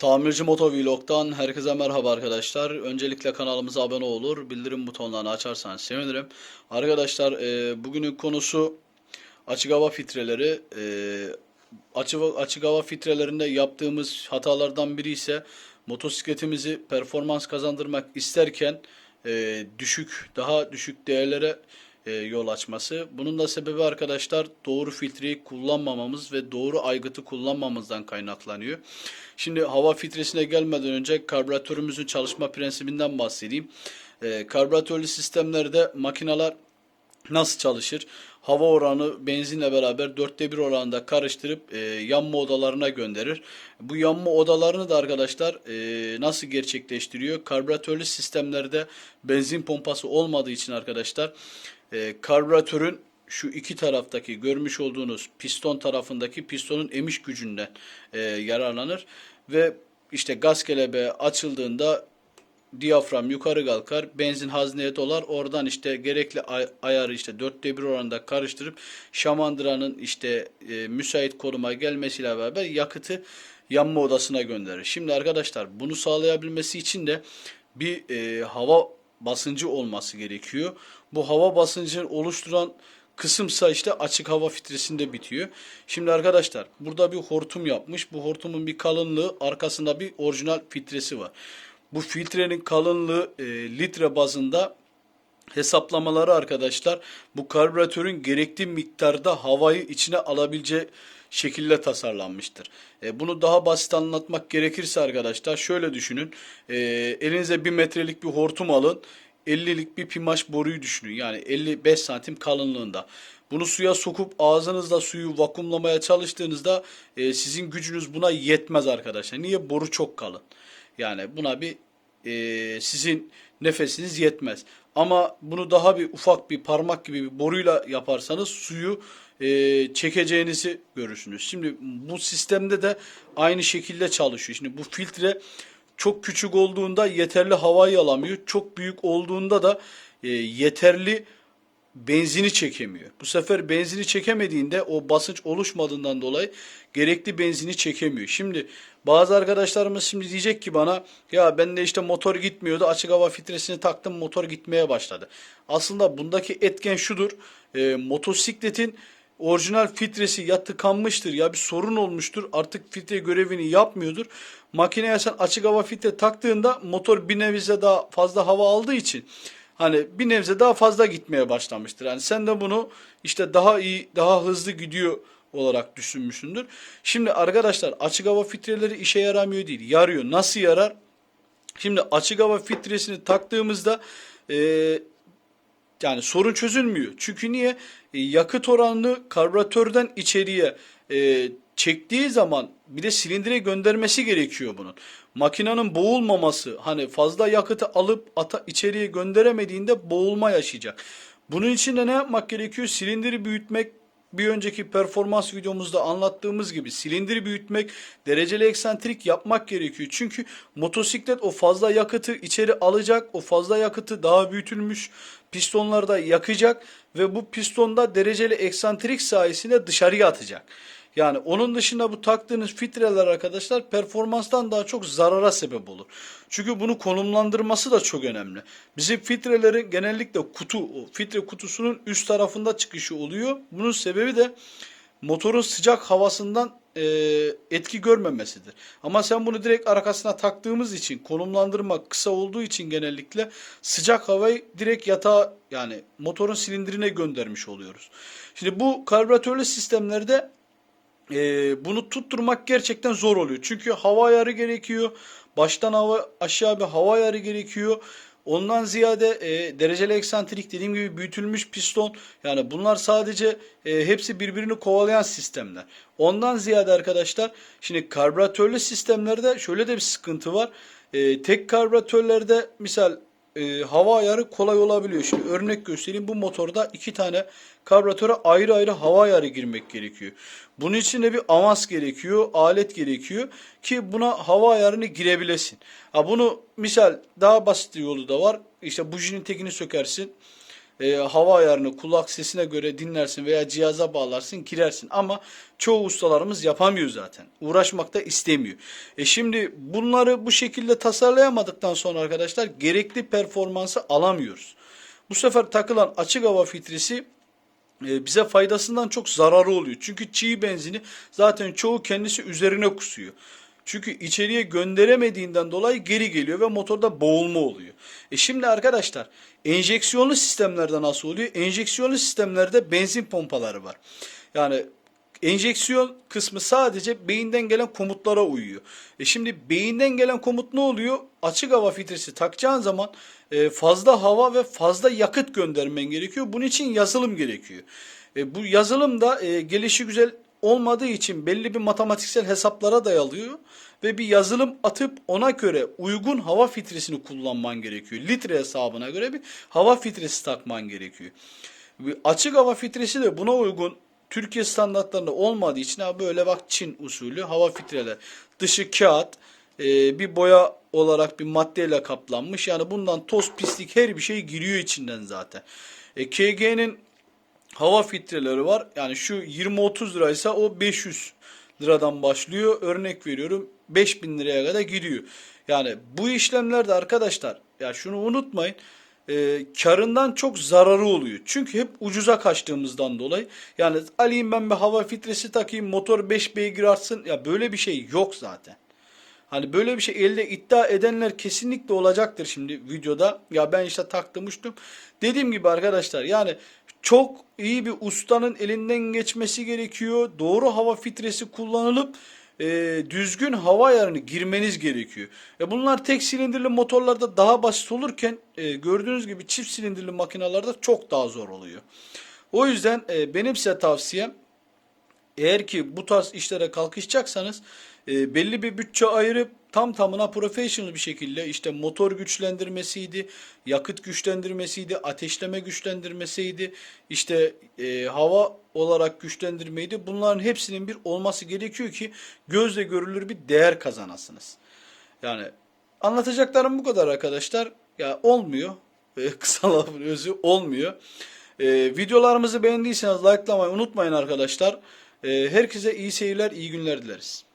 Tamirci Moto Vlog'dan herkese merhaba arkadaşlar. Öncelikle kanalımıza abone olur, bildirim butonlarını açarsanız sevinirim. Arkadaşlar e, bugünün konusu açık hava filtreleri. E, açık, açık hava filtrelerinde yaptığımız hatalardan biri ise motosikletimizi performans kazandırmak isterken e, düşük, daha düşük değerlere e, yol açması. Bunun da sebebi arkadaşlar doğru filtreyi kullanmamamız ve doğru aygıtı kullanmamızdan kaynaklanıyor. Şimdi hava filtresine gelmeden önce karbüratörümüzün çalışma prensibinden bahsedeyim. E, karbüratörlü sistemlerde makineler nasıl çalışır? Hava oranı benzinle beraber dörtte bir oranında karıştırıp e, yanma odalarına gönderir. Bu yanma odalarını da arkadaşlar e, nasıl gerçekleştiriyor? Karbüratörlü sistemlerde benzin pompası olmadığı için arkadaşlar e, karbüratörün şu iki taraftaki görmüş olduğunuz piston tarafındaki pistonun emiş gücünden e, yararlanır ve işte gaz kelebeği açıldığında diyafram yukarı kalkar, benzin hazneye dolar. Oradan işte gerekli ay- ayarı işte dörtte bir oranda karıştırıp şamandıranın işte e, müsait konuma gelmesiyle beraber yakıtı yanma odasına gönderir. Şimdi arkadaşlar bunu sağlayabilmesi için de bir e, hava basıncı olması gerekiyor. Bu hava basıncını oluşturan kısımsa işte açık hava filtresinde bitiyor. Şimdi arkadaşlar burada bir hortum yapmış. Bu hortumun bir kalınlığı arkasında bir orijinal filtresi var. Bu filtrenin kalınlığı e, litre bazında hesaplamaları arkadaşlar bu karbüratörün gerektiği miktarda havayı içine alabileceği şekilde tasarlanmıştır. E, bunu daha basit anlatmak gerekirse arkadaşlar şöyle düşünün. E, elinize bir metrelik bir hortum alın. 50'lik bir pimaş boruyu düşünün. Yani 55 santim kalınlığında. Bunu suya sokup ağzınızla suyu vakumlamaya çalıştığınızda e, sizin gücünüz buna yetmez arkadaşlar. Niye? Boru çok kalın. Yani buna bir e, sizin nefesiniz yetmez. Ama bunu daha bir ufak bir parmak gibi bir boruyla yaparsanız suyu e, çekeceğinizi görürsünüz. Şimdi bu sistemde de aynı şekilde çalışıyor. Şimdi bu filtre çok küçük olduğunda yeterli havayı alamıyor. Çok büyük olduğunda da e, yeterli benzini çekemiyor. Bu sefer benzini çekemediğinde o basınç oluşmadığından dolayı gerekli benzini çekemiyor. Şimdi bazı arkadaşlarımız şimdi diyecek ki bana ya ben de işte motor gitmiyordu açık hava filtresini taktım motor gitmeye başladı. Aslında bundaki etken şudur e, motosikletin orijinal filtresi ya tıkanmıştır ya bir sorun olmuştur artık filtre görevini yapmıyordur. Makineye sen açık hava filtre taktığında motor bir nebze daha fazla hava aldığı için hani bir nebze daha fazla gitmeye başlamıştır. Yani sen de bunu işte daha iyi, daha hızlı gidiyor olarak düşünmüşsündür. Şimdi arkadaşlar açık hava filtreleri işe yaramıyor değil. Yarıyor. Nasıl yarar? Şimdi açık hava filtresini taktığımızda e, yani sorun çözülmüyor. Çünkü niye? E, yakıt oranını karbüratörden içeriye e, çektiği zaman bir de silindire göndermesi gerekiyor bunun. Makinenin boğulmaması hani fazla yakıtı alıp ata, içeriye gönderemediğinde boğulma yaşayacak. Bunun için de ne yapmak gerekiyor? Silindiri büyütmek bir önceki performans videomuzda anlattığımız gibi silindiri büyütmek, dereceli eksantrik yapmak gerekiyor. Çünkü motosiklet o fazla yakıtı içeri alacak, o fazla yakıtı daha büyütülmüş pistonlarda yakacak ve bu pistonda dereceli eksantrik sayesinde dışarıya atacak. Yani onun dışında bu taktığınız filtreler arkadaşlar performanstan daha çok zarara sebep olur. Çünkü bunu konumlandırması da çok önemli. Bizim filtrelerin genellikle kutu, filtre kutusunun üst tarafında çıkışı oluyor. Bunun sebebi de motorun sıcak havasından e, etki görmemesidir. Ama sen bunu direkt arkasına taktığımız için konumlandırma kısa olduğu için genellikle sıcak havayı direkt yatağa yani motorun silindirine göndermiş oluyoruz. Şimdi bu karbüratörlü sistemlerde e, bunu tutturmak gerçekten zor oluyor. Çünkü hava ayarı gerekiyor. Baştan hava aşağı bir hava ayarı gerekiyor. Ondan ziyade e, dereceli eksantrik dediğim gibi büyütülmüş piston yani bunlar sadece e, hepsi birbirini kovalayan sistemler. Ondan ziyade arkadaşlar şimdi karbüratörlü sistemlerde şöyle de bir sıkıntı var. E, tek karbüratörlerde misal e, hava ayarı kolay olabiliyor. Şimdi örnek göstereyim. Bu motorda iki tane karbüratöre ayrı ayrı hava ayarı girmek gerekiyor. Bunun için de bir avans gerekiyor, alet gerekiyor ki buna hava ayarını girebilesin. Ha bunu misal daha basit yolu da var. İşte bujinin tekini sökersin. E, hava ayarını kulak sesine göre dinlersin veya cihaza bağlarsın girersin ama çoğu ustalarımız yapamıyor zaten. Uğraşmak da istemiyor. E şimdi bunları bu şekilde tasarlayamadıktan sonra arkadaşlar gerekli performansı alamıyoruz. Bu sefer takılan açık hava filtresi e, bize faydasından çok zararı oluyor. Çünkü çiğ benzini zaten çoğu kendisi üzerine kusuyor. Çünkü içeriye gönderemediğinden dolayı geri geliyor ve motorda boğulma oluyor. E şimdi arkadaşlar enjeksiyonlu sistemlerde nasıl oluyor? Enjeksiyonlu sistemlerde benzin pompaları var. Yani enjeksiyon kısmı sadece beyinden gelen komutlara uyuyor. E şimdi beyinden gelen komut ne oluyor? Açık hava filtresi takacağın zaman e, fazla hava ve fazla yakıt göndermen gerekiyor. Bunun için yazılım gerekiyor. E, bu yazılım da e, gelişi güzel olmadığı için belli bir matematiksel hesaplara dayalıyor ve bir yazılım atıp ona göre uygun hava filtresini kullanman gerekiyor. Litre hesabına göre bir hava filtresi takman gerekiyor. Açık hava filtresi de buna uygun Türkiye standartlarında olmadığı için böyle bak Çin usulü hava filtreler. Dışı kağıt e, bir boya olarak bir maddeyle kaplanmış. Yani bundan toz pislik her bir şey giriyor içinden zaten. E, KG'nin hava filtreleri var. Yani şu 20-30 liraysa o 500 liradan başlıyor. Örnek veriyorum 5000 liraya kadar gidiyor. Yani bu işlemlerde arkadaşlar ya şunu unutmayın. E, karından çok zararı oluyor. Çünkü hep ucuza kaçtığımızdan dolayı. Yani alayım ben bir hava filtresi takayım motor 5 beygir artsın. Ya böyle bir şey yok zaten. Hani böyle bir şey elde iddia edenler kesinlikle olacaktır şimdi videoda. Ya ben işte taktım uçtum. Dediğim gibi arkadaşlar yani çok iyi bir ustanın elinden geçmesi gerekiyor. Doğru hava filtresi kullanılıp e, düzgün hava ayarını girmeniz gerekiyor. E bunlar tek silindirli motorlarda daha basit olurken e, gördüğünüz gibi çift silindirli makinalarda çok daha zor oluyor. O yüzden e, benim size tavsiyem eğer ki bu tarz işlere kalkışacaksanız e, belli bir bütçe ayırıp tam tamına professional bir şekilde işte motor güçlendirmesiydi, yakıt güçlendirmesiydi, ateşleme güçlendirmesiydi, işte e, hava olarak güçlendirmeydi. Bunların hepsinin bir olması gerekiyor ki gözle görülür bir değer kazanasınız. Yani anlatacaklarım bu kadar arkadaşlar. Ya olmuyor. E, kısa lafın özü olmuyor. E, videolarımızı beğendiyseniz likelamayı unutmayın arkadaşlar. E, herkese iyi seyirler, iyi günler dileriz.